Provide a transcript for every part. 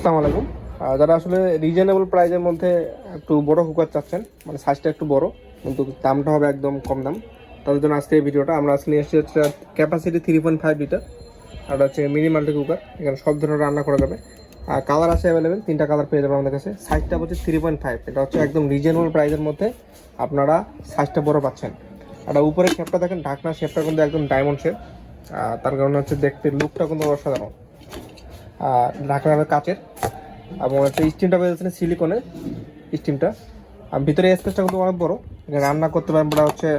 আসসালামু আলাইকুম। যারা আসলে রিজনেবল প্রাইজের মধ্যে একটু বড় কুকার চাচ্ছেন মানে সাইজটা একটু বড়, কিন্তু দামটা হবে একদম কম দাম, তাদের জন্য আজকে এই ভিডিওটা আমরা আজকে নিয়ে এসেছি হচ্ছে capacity three point five litre আর হচ্ছে মিনি মাল্টি কুকার এখানে সব ধরনের রান্না করা যাবে। আর কালার আছে অ্যাভেলেবেল তিনটা কালার পেয়ে যাবেন আমাদের কাছে। সাইজটা হচ্ছে থ্রি পয়েন্ট ফাইভ এটা হচ্ছে একদম রিজনেবল প্রাইসের মধ্যে আপনারা সাইজটা বড় পাচ্ছেন। আর এটা উপরে শেপটা দেখেন ঢাকনা শেপটা কিন্তু একদম ডায়মন্ড শেপ তার কারণে হচ্ছে দেখতে লুকটা কিন্তু অসাধারণ। আর ঢাকনা হবে কাচের। এবং একটা স্টিমটা পেয়েছেন সিলিকনের স্টিমটা আর ভিতরে স্পেসটা কিন্তু অনেক বড়। রান্না করতে পারেন প্রায় হচ্ছে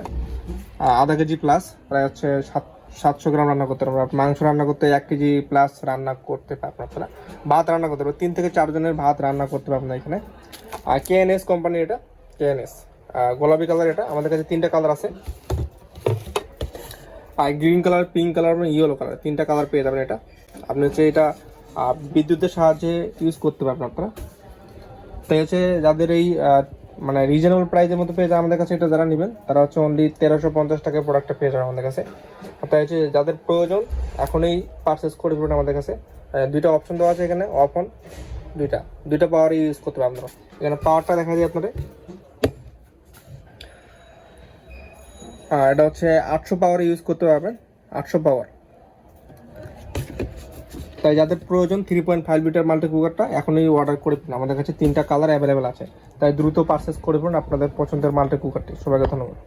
আধা কেজি প্লাস প্রায় হচ্ছে সাত, সাতশো গ্রাম রান্না করতে পারবেন। মাংস রান্না করতে এক কেজি প্লাস রান্না করতে পারবেন আপনারা। ভাত রান্না করতে পারবেন। তিন থেকে চারজনের ভাত রান্না করতে পারবেন এখানে। আর কেএনএস কোম্পানি এটা কেএনএস গোলাপি কালার এটা, আমাদের কাছে তিনটা কালার আছে। আর গ্রিন কালার পিঙ্ক কালার এবং ইয়েলো কালার তিনটা কালার পেয়ে যাবেন এটা। আপনি হচ্ছে এটা আহ, বিদ্যুতের সাহায্যে ইউজ করতে পারবেন আপনারা। তাই হচ্ছে যাদের এই মানে রিজনেবল প্রাইসের মধ্যে পেয়ে যাবে আমাদের কাছে এটা যারা নেবেন তারা হচ্ছে অনলি তেরোশো পঞ্চাশ টাকায় প্রোডাক্টটা পেয়ে যাবে আমাদের কাছে। তাই হচ্ছে যাদের প্রয়োজন এখনই পারচেস করে ফেলুন আমাদের কাছে। দুইটা অপশন দেওয়া আছে এখানে অফ অন দুইটা। দুইটা পাওয়ার ইউজ করতে পারবেন আপনারা। এখানে পাওয়ারটা দেখা যায় আপনাদের। আর এটা হচ্ছে আটশো পাওয়ার ইউজ করতে পারবেন আটশো পাওয়ার তাই যাদের প্রয়োজন three point five litre multi কুকারটা এখনই অর্ডার করে ফেলুন আমাদের কাছে তিনটা কালার অ্যাভেলেবেল আছে। তাই দ্রুত পারচেস করে ফেলুন আপনাদের পছন্দের মাল্টি কুকারটি সবাইকে ধন্যবাদ।